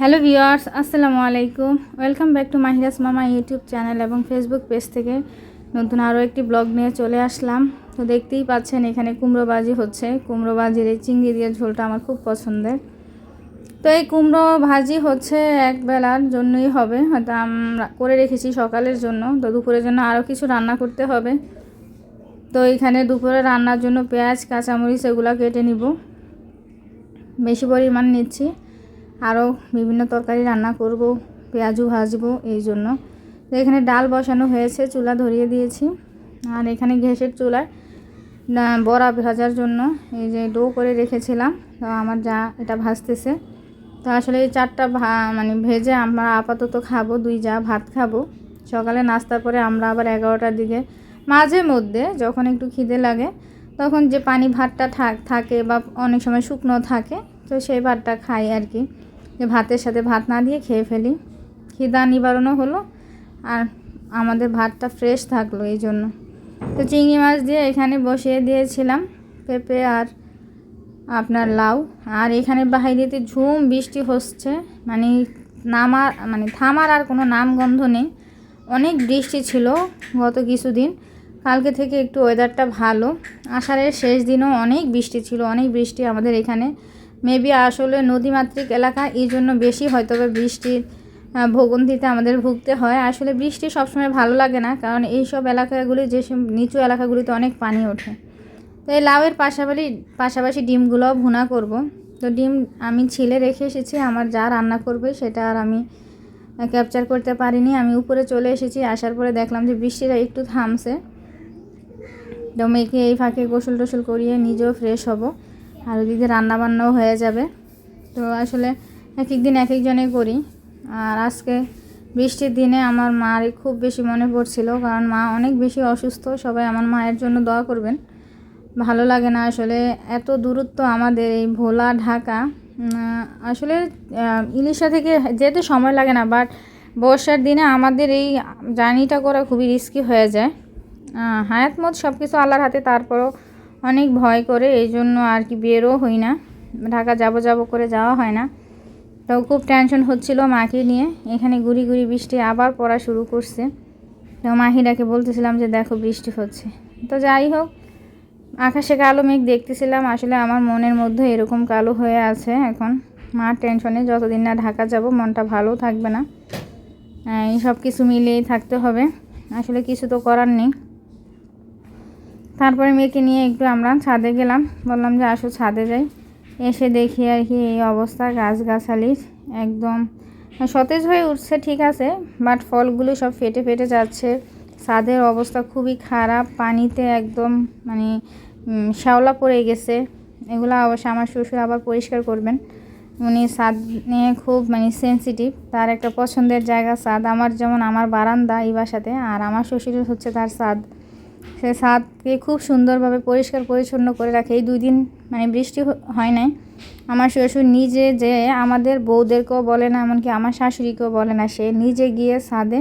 Hello viewers আসসালামু আলাইকুম। Welcome back to মাহিরাস মামা ইউটিউব চ্যানেল এবং ফেসবুক পেজ থেকে নতুন আরও একটি ব্লগ নিয়ে চলে আসলাম। তো দেখতেই পাচ্ছেন এখানে কুমড়োবাজি হচ্ছে। কুমড়োবাজির এই চিংড়ি দিয়ে ঝোলটা আমার খুব পছন্দের। তো এই কুমড়ো ভাজি হচ্ছে এক বেলার জন্যই হবে। হয়তো আমরা করে রেখেছি সকালের জন্য। তো দুপুরের জন্য আরও কিছু রান্না করতে হবে। তো এখানে দুপুরে রান্নার জন্য পেঁয়াজ, কাঁচামরিচ এগুলো কেটে নিব। বেশি পরিমাণ নিচ্ছি। আরও বিভিন্ন তরকারি রান্না করব পেঁয়াজু ভাজবো এই জন্য। তো এখানে ডাল বসানো হয়েছে, চুলা ধরিয়ে দিয়েছি। আর এখানে ঘেসের চুলায় বড়া ভাজার জন্য এই যে ডো করে রেখেছিলাম। তো আমার যা এটা ভাজতেছে। তো আসলে এই চারটা মানে ভেজে আমরা আপাতত খাব, দুই যা ভাত খাব। সকালে নাস্তার পরে আমরা আবার এগারোটার দিকে, মাঝে মধ্যে যখন একটু খিদে লাগে, তখন যে পানি ভাতটা থাকে বা অনেক সময় শুকনো থাকে, তো সেই ভাতটা খাই আর কি। যে ভাতের সাথে ভাত না দিয়ে খেয়ে ফেলি। খিদা নিবারণও হলো আর আমাদের ভাতটা ফ্রেশ থাকল এই জন্য। তো চিংড়ি মাছ দিয়ে এখানে বসিয়ে দিয়েছিলাম পেঁপে আর আপনার লাউ। আর এখানে বাহিরেতে ঝুম বৃষ্টি হচ্ছে মানে নামার মানে থামার আর কোনো নামগন্ধ নেই। অনেক বৃষ্টি ছিল গত কিছুদিন, কালকে থেকে একটু ওয়েদারটা ভালো। আষাঢ়ের শেষ দিনও অনেক বৃষ্টি ছিল, অনেক বৃষ্টি আমাদের এখানে। মেবি আসলে নদীমাতৃক এলাকা, এই জন্য বেশি হয়তো বৃষ্টির ভোগান্তিতে আমাদের ভুগতে হয়। আসলে বৃষ্টি সবসময় ভালো লাগে না, কারণ এই সব এলাকাগুলি যেসব নিচু এলাকাগুলিতে অনেক পানি ওঠে। তো এই লাউয়ের পাশাপাশি পাশাপাশি ডিমগুলোও ভুনা করব। তো ডিম আমি ছিলে রেখে এসেছি, আমার যা রান্না করবে সেটা আর আমি ক্যাপচার করতে পারিনি। আমি উপরে চলে এসেছি, আসার পরে দেখলাম যে বৃষ্টিটা একটু থামছে। তো মেয়েকে এই ফাঁকে গোসল টোসল করিয়ে নিজেও ফ্রেশ হব। আর ওদিকে রান্নাবান্নাও হয়ে যাবে। তো আসলে এক এক দিন এক একজনে করি। আর আজকে বৃষ্টির দিনে আমার মার খুব বেশি মনে পড়ছিল, কারণ মা অনেক বেশি অসুস্থ। সবাই আমার মায়ের জন্য দোয়া করবেন। ভালো লাগে না আসলে। এত দূরত্ব আমাদের এই ভোলা, ঢাকা। আসলে ইলিশা থেকে যেতে সময় লাগে না বাট বর্ষার দিনে আমাদের এই জার্নিটা করা খুবই রিস্কি হয়ে যায়। হায়াত মত সব কিছু আল্লাহর হাতে, তারপরও অনেক ভয় করে, এই জন্য আর কি বেরও হই না। ঢাকা যাব যাব করে যাওয়া হয় না। তো খুব টেনশন হচ্ছিল মাকে নিয়ে। এখানে গুড়ি গুড়ি বৃষ্টি আবার পড়া শুরু করছে। তো মাহিরাকে বলতেছিলাম যে, দেখো, বৃষ্টি হচ্ছে। তো যাই হোক, আকাশে কালো মেঘ দেখতেছিলাম। আসলে আমার মনের মধ্যে এরকম কালো হয়ে আছে এখন। মার টেনশনে যতদিন না ঢাকা যাব, মনটা ভালো থাকবে না। এই সব কিছু মিলিয়েই থাকতে হবে। আসলে কিছু তো করার নেই। তারপরে মেয়েকে নিয়ে একটু আমরা ছাদে গেলাম। বললাম যে আসো ছাদে যাই। এসে দেখি আর কি এই অবস্থা, গাছগাছালির একদম সতেজ হয়ে উঠছে, ঠিক আছে বাট ফলগুলো সব ফেটে ফেটে যাচ্ছে। ছাদের অবস্থা খুবই খারাপ, পানিতে একদম মানে শ্যাওলা পড়ে গেছে। এগুলো অবশ্য আমার শ্বশুর আবার পরিষ্কার করবেন। উনি ছাদ নিয়ে খুব মানে সেনসিটিভ তার একটা পছন্দের জায়গা ছাদ। আমার যেমন আমার বারান্দা এই বাসাতে, আর আমার শ্বশুরের হচ্ছে তার ছাদ। সে ছাদকে খুব সুন্দরভাবে পরিষ্কার পরিচ্ছন্ন করে রাখে। এই দুই দিন মানে বৃষ্টি হয় নাই। আমার শ্বশুর নিজে যে আমাদের বউদেরকেও বলে না, এমনকি আমার শাশুড়িকেও বলে না, সে নিজে গিয়ে ছাদে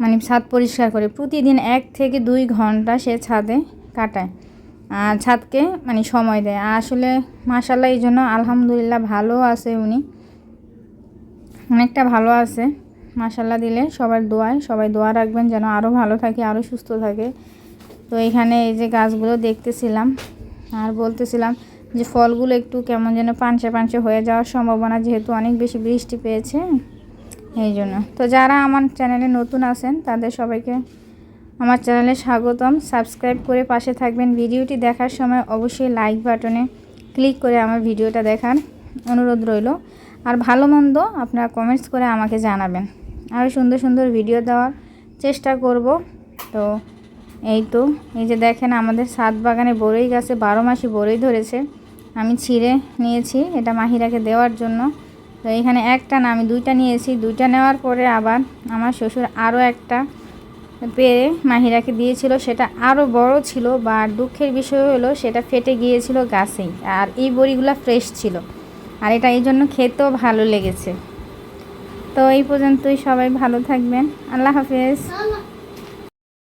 মানে ছাদ পরিষ্কার করে। প্রতিদিন এক থেকে দুই ঘণ্টা সে ছাদে কাটায় আর ছাদকে মানে সময় দেয়। আসলে মাসাল্লাহ এই জন্য আলহামদুলিল্লাহ ভালো আছে উনি। অনেকটা ভালো আছে। মাসাল্লাহ দিলে সবার দোয়ায় সবাই দোয়া রাখবেন যেন আরও ভালো থাকে, আরও সুস্থ থাকে। তো এখানে এই যে গাছগুলো দেখতেছিলাম আর বলতেছিলাম যে ফলগুলো একটু কেমন যেন পাঞ্চে পানসে হয়ে যাওয়ার সম্ভাবনা যেহেতু অনেক বেশি বৃষ্টি পেয়েছে, এই জন্য। তো যারা আমার চ্যানেলে নতুন আছেন, তাদের সবাইকে আমার চ্যানেলে স্বাগতম। সাবস্ক্রাইব করে পাশে থাকবেন। ভিডিওটি দেখার সময় অবশ্যই লাইক বাটনে ক্লিক করে আমার ভিডিওটা দেখার অনুরোধ রইল। আর ভালো মন্দ আপনারা কমেন্টস করে আমাকে জানাবেন। আরও সুন্দর সুন্দর ভিডিও দেওয়ার চেষ্টা করব। তো এই তো, এই যে দেখেন আমাদের সাত বাগানে বড়ই গাছে বারো মাসই বড়ই ধরেছে। আমি ছিঁড়ে নিয়েছি এটা মাহিরাকে দেওয়ার জন্য। তো এখানে একটা না, আমি দুইটা নিয়েছি। দুইটা নেওয়ার পরে আবার আমার শ্বশুর আরও একটা পেরে মাহিরাকে দিয়েছিল। সেটা আরও বড় ছিল, বা দুঃখের বিষয় হলো সেটা ফেটে গিয়েছিল গাছেই আর এই বড়িগুলো ফ্রেশ ছিল। আর এটা এই জন্য খেতেও ভালো লেগেছে। তো এই পর্যন্তই সবাই ভালো থাকবেন। আল্লাহ হাফেজ।